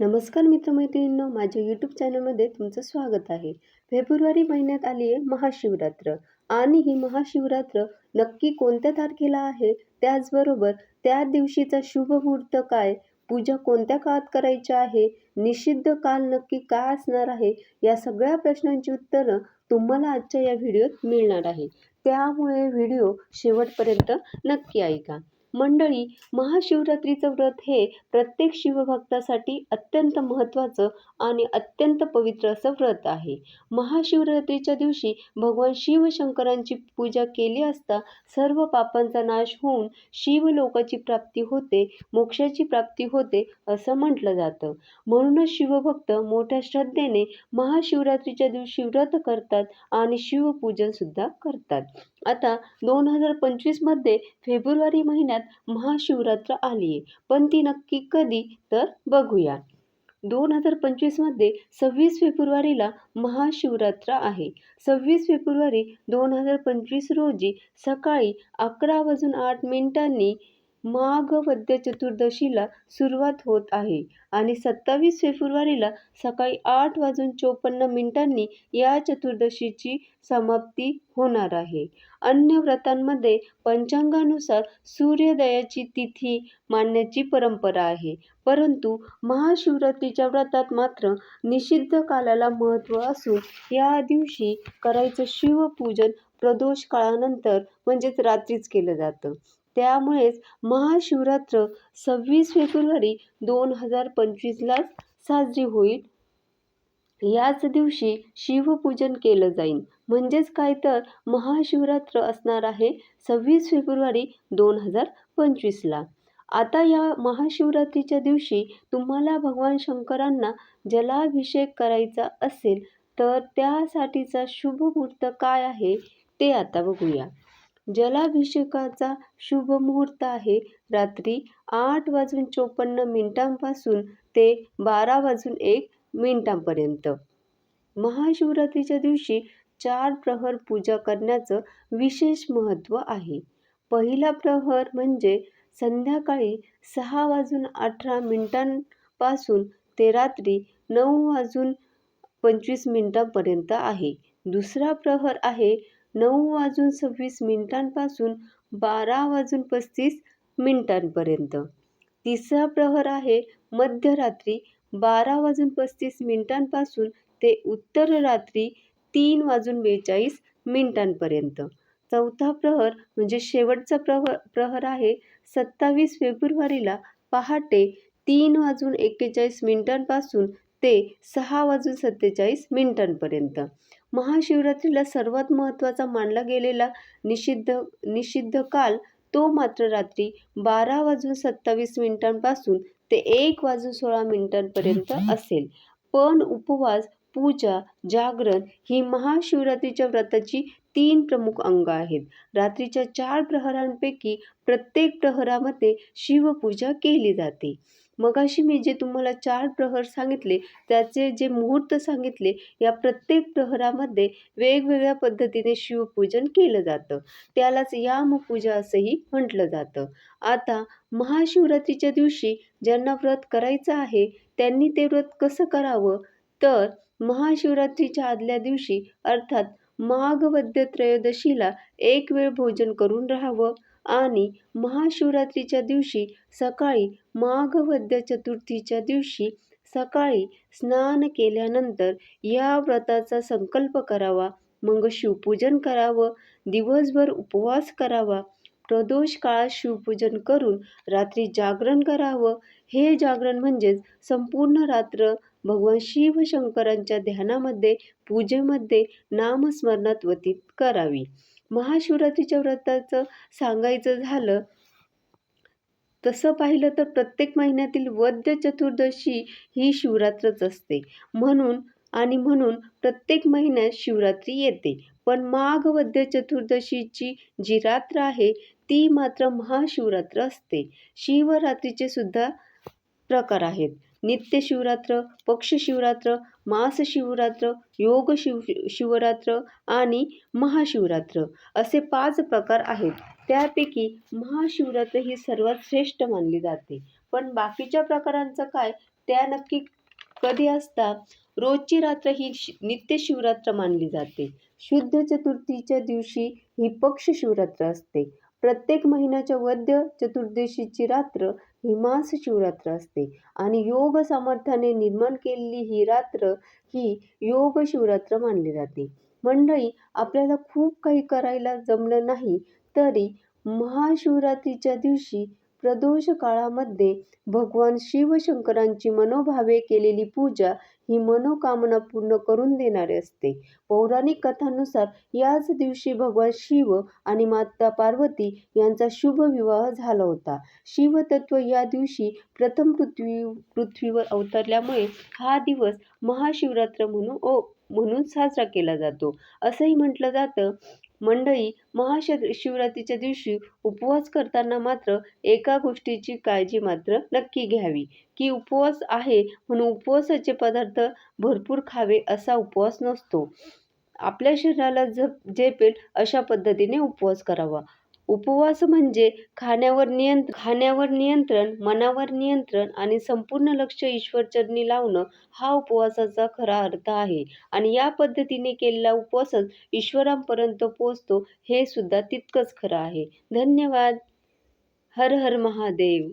नमस्कार मित्रमैत्रिणींनो माझ्या यूट्यूब चॅनलमध्ये तुमचं स्वागत आहे. फेब्रुवारी महिन्यात आली आहे महाशिवरात्र आणि ही महाशिवरात्र नक्की कोणत्या तारखेला आहे? त्याचबरोबर त्या दिवशीचा शुभ मुहूर्त काय? पूजा कोणत्या काळात करायची आहे? निषिद्ध काल नक्की काय असणार आहे? या सगळ्या प्रश्नांची उत्तरं तुम्हाला आजच्या या व्हिडिओत मिळणार आहे. त्यामुळे व्हिडिओ शेवटपर्यंत नक्की ऐका. मंडळी महाशिवरात्रीचं व्रत हे प्रत्येक शिवभक्तासाठी अत्यंत महत्त्वाचं आणि अत्यंत पवित्र असं व्रत आहे. महाशिवरात्रीच्या दिवशी भगवान शिवशंकरांची पूजा केली असता सर्व पापांचा नाश होऊन शिवलोकाची प्राप्ती होते मोक्षाची प्राप्ती होते असं म्हटलं जातं. म्हणूनच शिवभक्त मोठ्या श्रद्धेने महाशिवरात्रीच्या दिवशी व्रत करतात आणि शिवपूजनसुद्धा करतात. आता दोन हजार पंचवीसमध्ये फेब्रुवारी महिन्यात महाशिवरात्र आली आहे. पण ती नक्की कधी तर बघूया. दोन हजार पंचवीसमध्ये सव्वीस फेब्रुवारीला महाशिवरात्र आहे. सव्वीस फेब्रुवारी दोन हजार पंचवीस रोजी सकाळी अकरा वाजून आठ मिनिटांनी माघ वद्य चतुर्दशीला सुरुवात होत आहे आणि सत्तावीस फेब्रुवारीला सकाळी आठ वाजून चोपन्न मिनिटांनी या चतुर्दशीची समाप्ती होणार आहे. अन्य व्रतांमध्ये पंचांगानुसार सूर्योदयाची तिथी मानण्याची परंपरा आहे. परंतु महाशिवरात्रीच्या व्रतात मात्र निषिद्ध कालाला महत्त्व असून या दिवशी करायचं शिवपूजन प्रदोष काळानंतर म्हणजेच रात्रीच केलं जातं. त्यामुळेच महाशिवरात्र सव्वीस फेब्रुवारी दोन हजार पंचवीसलाच साजरी होईल. याच दिवशी शिवपूजन केलं जाईल म्हणजेच काय तर महाशिवरात्र असणार आहे सव्वीस फेब्रुवारी दोन हजार पंचवीसला आता या महाशिवरात्रीच्या दिवशी तुम्हाला भगवान शंकरांना जलाभिषेक करायचा असेल तर त्यासाठीचा शुभ मुहूर्त काय आहे ते आता बघूया. जलाभिषेकाचा शुभ मुहूर्त आहे. रात्री आठ वाजून चोपन्न मिनिटांपासून ते बारा वाजून एक मिनिटांपर्यंत. महाशिवरात्रीच्या दिवशी चार प्रहर पूजा करण्याचं विशेष महत्त्व आहे. पहिला प्रहर म्हणजे संध्याकाळी सहा वाजून अठरा मिनिटांपासून ते रात्री नऊ वाजून पंचवीस मिनिटांपर्यंत आहे. दुसरा प्रहर आहे नऊ वाजून सव्वीस मिनिटांपासून बारा वाजून पस्तीस मिनिटांपर्यंत. तिसरा प्रहर आहे मध्यरात्री बारा वाजून पस्तीस मिनिटांपासून ते उत्तर रात्री तीन वाजून बेचाळीस मिनिटांपर्यंत. चौथा प्रहर म्हणजे शेवटचा प्रहर प्रहर आहे सत्तावीस फेब्रुवारीला पहाटे तीन वाजून एक्केचाळीस मिनिटांपासून ते सहा वाजून सत्तेचाळीस मिनिटांपर्यंत. महाशिवरात्रीला सर्वात महत्त्वाचा मानला गेलेला निषिद्ध निषिद्ध काल तो मात्र रात्री बारा वाजून सत्तावीस मिनिटांपासून ते एक वाजून सोळा मिनिटांपर्यंत असेल. पण उपवास पूजा जागरण ही महाशिवरात्रीच्या व्रताची तीन प्रमुख अंग आहेत. रात्रीच्या चार प्रहरांपैकी प्रत्येक प्रहरामध्ये शिवपूजा केली जाते. मगाशी मी जे तुम्हाला चार प्रहर सांगितले त्याचे जे मुहूर्त सांगितले या प्रत्येक प्रहरामध्ये वेगवेगळ्या पद्धतीने शिवपूजन केलं जातं. त्यालाच यामपूजा असंही म्हटलं जातं. आता महाशिवरात्रीच्या दिवशी ज्यांना व्रत करायचं आहे त्यांनी ते व्रत कसं करावं? तर महाशिवरात्रीच्या आदल्या दिवशी अर्थात माघवद्य त्रयोदशीला एक वेळ भोजन करून राहावं. आणि महाशिवरात्रीच्या दिवशी सकाळी माघवद्य चतुर्थीच्या दिवशी सकाळी स्नान केल्यानंतर या व्रताचा संकल्प करावा. मग शिवपूजन करावं दिवसभर उपवास करावा. प्रदोष काळात शिवपूजन करून रात्री जागरण करावं. हे जागरण म्हणजेच संपूर्ण रात्र भगवान शिवशंकरांच्या ध्यानामध्ये पूजेमध्ये नामस्मरणात व्यतीत करावी. महाशिवरात्रीच्या व्रताचं सांगायचं झालं तसं पाहिलं तर प्रत्येक महिन्यातील वद्य चतुर्दशी ही शिवरात्रच असते. म्हणून आणि म्हणून प्रत्येक महिन्यात शिवरात्री येते. पण माघ वद्य चतुर्दशीची जी रात्र आहे ती मात्र महाशिवरात्र असते. शिवरात्रीचे सुद्धा प्रकार आहेत. नित्य शिवरात्र पक्ष शिवरात्र मास शिवरात्र योग शिव शिवरात्र आणि महाशिवरात्र असे पाच प्रकार आहेत. त्यापैकी महाशिवरात्र ही सर्वात श्रेष्ठ मानली जाते. पण बाकीच्या प्रकारांचं काय? त्या नक्की कधी असतात? रोजची रात्र ही नित्य शिवरात्र मानली जाते. शुद्ध चतुर्थीच्या दिवशी ही पक्ष शिवरात्र असते. प्रत्येक महिन्याच्या वद्य चतुर्दशीची रात्र ही मास शिवरात्र असते. आणि योग सामर्थ्याने निर्माण केलेली ही रात्र ही योग शिवरात्र मानली जाते. मंडळी आपल्याला खूप काही करायला जमलं नाही तरी महाशिवरात्रीच्या दिवशी प्रदोष काळामध्ये भगवान शिवशंकरांची मनोभावे केलेली पूजा ही मनोकामना पूर्ण करून देणारी असते. पौराणिक कथांनुसार याच दिवशी भगवान शिव आणि माता पार्वती यांचा शुभ विवाह झाला होता. शिवतत्व या दिवशी प्रथम पृथ्वी पृथ्वीवर अवतरल्यामुळे हा दिवस महाशिवरात्र म्हणून ओ म्हणून साजरा केला जातो. असंही म्हटलं जातं मंडळी महाशिव शिवरात्रीच्या दिवशी उपवास करताना मात्र एका गोष्टीची काळजी मात्र नक्की घ्यावी. की उपवास आहे म्हणून उपवासाचे पदार्थ भरपूर खावे असा उपवास नसतो. आपल्या शरीराला झप झेपेल अशा पद्धतीने उपवास करावा. उपवास म्हणजे खाण्यावर नियंत्र खाण्यावर नियंत्रण मनावर नियंत्रण आणि संपूर्ण लक्ष ईश्वरचरणी लावणं हा उपवासाचा खरा अर्थ आहे. आणि या पद्धतीने केलेला उपवासच ईश्वरांपर्यंत पोचतो हे सुद्धा तितकंच खरं आहे. धन्यवाद. हर हर महादेव.